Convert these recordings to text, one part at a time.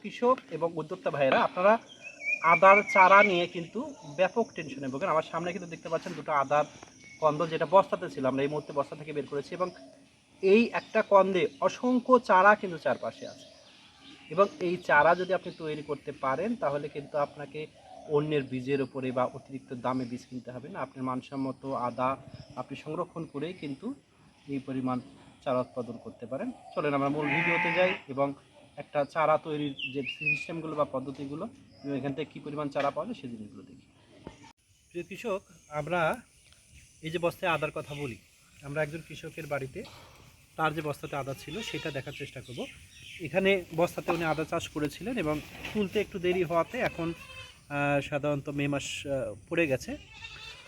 প্রিয় কৃষক এবং উদ্যোক্তা ভাইয়েরা, আপনারা আদার চারা নিয়ে কিন্তু ব্যাপক টেনশনে ভোগেন। আমার সামনে কিন্তু দেখতে পাচ্ছেন দুটো আদার কন্দ যেটা বস্তাতে ছিল, আমরা এই মুহূর্তে বস্তা থেকে বের করেছি এবং এই একটা কন্দে অসংখ্য চারা কিন্তু চারপাশে আছে। এবং এই চারা যদি আপনি তৈরি করতে পারেন, তাহলে কিন্তু আপনাকে অন্যের বীজের ওপরে বা অতিরিক্ত দামে বীজ কিনতে হবে না। আপনার মানসম্মত আদা আপনি সংরক্ষণ করেই কিন্তু এই পরিমাণ চারা উৎপাদন করতে পারেন। চলেন আমরা মূল ভিডিওতে যাই এবং একটা চারা তৈরির যে সিস্টেমগুলো বা পদ্ধতিগুলো, এখান থেকে কী পরিমাণ চারা পাওয়া যায় সেই জিনিসগুলো দেখি। প্রিয় কৃষক, আমরা এই যে বস্তায় আদার কথা বলি, আমরা একজন কৃষকের বাড়িতে তার যে বস্তাতে আদা ছিল সেটা দেখার চেষ্টা করব। এখানে বস্তাতে উনি আদা চাষ করেছিলেন এবং তুলতে একটু দেরি হওয়াতে এখন সাধারণত মে মাস পড়ে গেছে।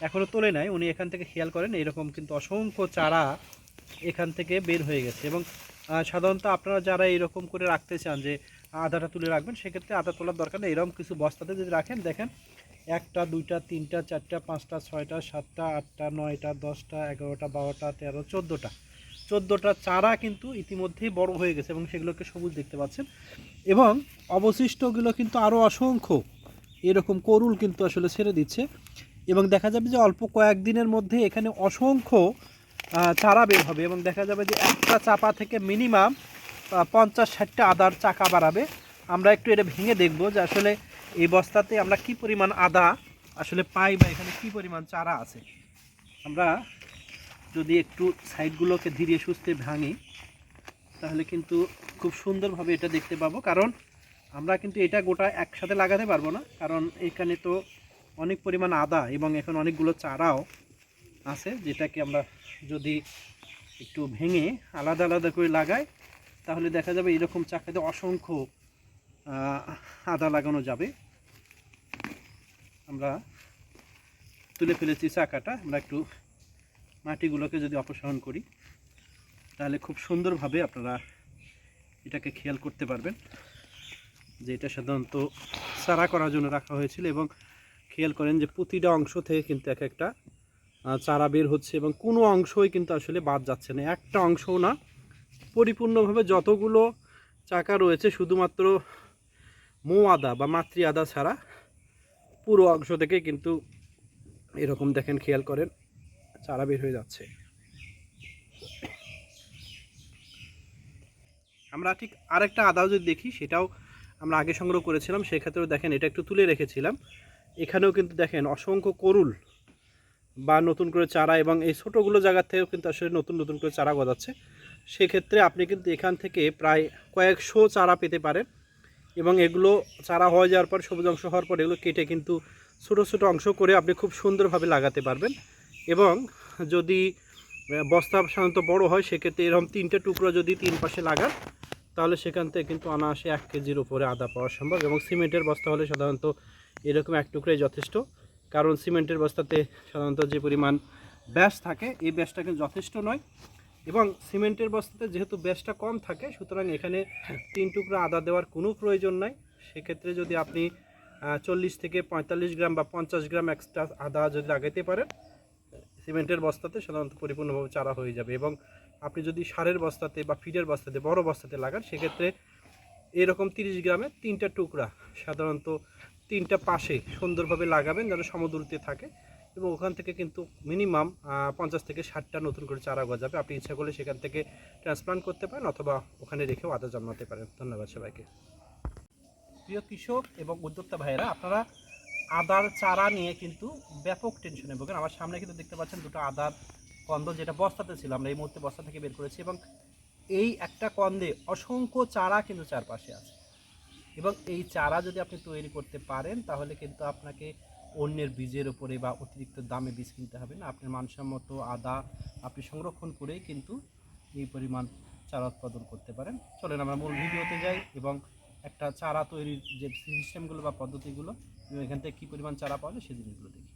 এখনও তোলে নাই, উনি এখান থেকে খেয়াল করেন, এরকম কিন্তু অসংখ্য চারা এখান থেকে বের হয়ে গেছে এবং সাধারণত আপনারা যারা এরকম করে রাখতে চান যে আদাটা তুলে রাখবেন, সেক্ষেত্রে আদা তোলার দরকার নেই। এরকম কিছু বস্তাতে যদি রাখেন, দেখেন একটা, দুইটা, তিনটা, চারটা, পাঁচটা, ছয়টা, সাতটা, আটটা, নয়টা, দশটা, এগারোটা, বারোটা, তেরো, চোদ্দোটা। চোদ্দোটা চারা কিন্তু ইতিমধ্যেই বড় হয়ে গেছে এবং সেগুলোকে সবুজ দেখতে পাচ্ছেন। এবং অবশিষ্টগুলো কিন্তু আরও অসংখ্য। এরকম করুল কিন্তু আসলে ছেড়ে দিচ্ছে। এবং দেখা যাবে যে অল্প কয়েকদিনের মধ্যে এখানে অসংখ্য চারা বের হবে এবং দেখা যাবে যে একটা চাপা থেকে মিনিমাম পঞ্চাশ ষাটটা আদার চাকা বাড়াবে। আমরা একটু এটা ভেঙে দেখব যে আসলে এই বস্তাতে আমরা কি পরিমাণ আদা আসলে পাই বা এখানে কি পরিমাণ চারা আছে। আমরা যদি একটু সাইডগুলোকে ধীরে সুস্থে ভাঙি, তাহলে কিন্তু খুব সুন্দরভাবে এটা দেখতে পাবো। কারণ আমরা কিন্তু এটা গোটা একসাথে লাগাতে পারব না, কারণ এখানে তো অনেক পরিমাণ আদা এবং এখন অনেকগুলো চারাও আছে, যেটাকে আমরা যদি একটু ভেঙে আলাদা আলাদা করে লাগাই, তাহলে দেখা যাবে এরকম চাকাতে অসংখ্য আদা লাগানো যাবে। আমরা তুলে ফেলেছি চাকাটা, আমরা একটু মাটিগুলোকে যদি অপসারণ করি, তাহলে খুব সুন্দরভাবে আপনারা এটাকে খেয়াল করতে পারবেন যে এটা সাধারণত চারা করার জন্য রাখা হয়েছিল এবং খেয়াল করেন যে প্রতিটা অংশ থেকে কিন্তু এক একটা চারা বের হচ্ছে এবং কোনো অংশই কিন্তু আসলে বাদ যাচ্ছে না। একটা অংশও না। পরিপূর্ণভাবে যতগুলো চাকা রয়েছে, শুধুমাত্র মৌ আদা বা মাতৃ আদা ছাড়া পুরো অংশ থেকে কিন্তু এরকম দেখেন, খেয়াল করেন, চারা বের হয়ে যাচ্ছে। আমরা ঠিক আরেকটা আদাও যদি দেখি, সেটাও আমরা আগে সংগ্রহ করেছিলাম, সেক্ষেত্রেও দেখেন, এটা একটু তুলে রেখেছিলাম। এখানেও কিন্তু দেখেন, অসংখ্য করুল বা নতুন করে চারা এবং এই ছোটোগুলো জায়গার থেকেও কিন্তু আসলে নতুন নতুন করে চারা গজাচ্ছে। সেক্ষেত্রে আপনি কিন্তু এখান থেকে প্রায় কয়েকশো চারা পেতে পারেন এবং এগুলো চারা হয়ে যাওয়ার পর, সবুজ অংশ হওয়ার পর এগুলো কেটে কিন্তু ছোটো ছোটো অংশ করে আপনি খুব সুন্দরভাবে লাগাতে পারবেন। এবং যদি বস্তা সাধারণত বড় হয়, সেক্ষেত্রে এরকম তিনটে টুকরো যদি তিন পাশে লাগান, তাহলে সেখান থেকে কিন্তু অনায়াসে এক কেজির উপরে আদা পাওয়া সম্ভব এবং সিমেন্টের বস্তা হলে সাধারণত এরকম এক টুকরাই যথেষ্ট। কারণ সিমেন্টের বস্তাতে সাধারণত যে পরিমাণ ব্যাস থাকে, এই ব্যাসটা কিন্তু যথেষ্ট নয়। এবং সিমেন্টের বস্তাতে যেহেতু ব্যাসটা কম থাকে, সুতরাং এখানে তিন টুকরা আদা দেওয়ার কোনো প্রয়োজন নাই। সেক্ষেত্রে যদি আপনি চল্লিশ থেকে পঁয়তাল্লিশ গ্রাম বা পঞ্চাশ গ্রাম এক্সট্রা আদা যদি লাগাইতে পারেন, সিমেন্টের বস্তাতে সাধারণত পরিপূর্ণভাবে চারা হয়ে যাবে। এবং আপনি যদি সারের বস্তাতে বা ফিডের বস্তাতে, বড় বস্তাতে লাগান, সেক্ষেত্রে এরকম তিরিশ গ্রামের তিনটা টুকরা সাধারণত তিনটা পাশে সুন্দরভাবে লাগাবেন যেন সমদূরত্বে থাকে এবং ওখান থেকে কিন্তু মিনিমাম পঞ্চাশ থেকে ষাটটা নতুন করে চারা গজাবে। আপনি ইচ্ছা করলে সেখান থেকে ট্রান্সপ্লান্ট করতে পারেন অথবা ওখানে রেখেও আদা জন্মাতে পারেন। ধন্যবাদ সবাইকে। প্রিয় কৃষক এবং উদ্যোক্তা ভাইয়েরা, আপনারা আদার চারা নিয়ে কিন্তু ব্যাপক টেনশনে ভোগেন। আমার সামনে কিন্তু দেখতে পাচ্ছেন দুটো আদার কন্দ যেটা বস্তাতে ছিল, আমরা এই মুহূর্তে বস্তা থেকে বের করেছি এবং এই একটা কন্দে অসংখ্য চারা কিন্তু চারপাশে আছে। এবং এই চারা যদি আপনি তৈরি করতে পারেন, তাহলে কিন্তু আপনাকে অন্যের বীজের ওপরে বা অতিরিক্ত দামে বীজ কিনতে হবে না। আপনার মানসম্মত আদা আপনি সংরক্ষণ করেই কিন্তু এই পরিমাণ চারা উৎপাদন করতে পারেন। চলেন আমরা মূল ভিডিওতে যাই এবং একটা চারা তৈরির যে সিস্টেমগুলো বা পদ্ধতিগুলো, এখান থেকে কী পরিমাণ চারা পাওয়া যায় সেই জিনিসগুলো দেখি।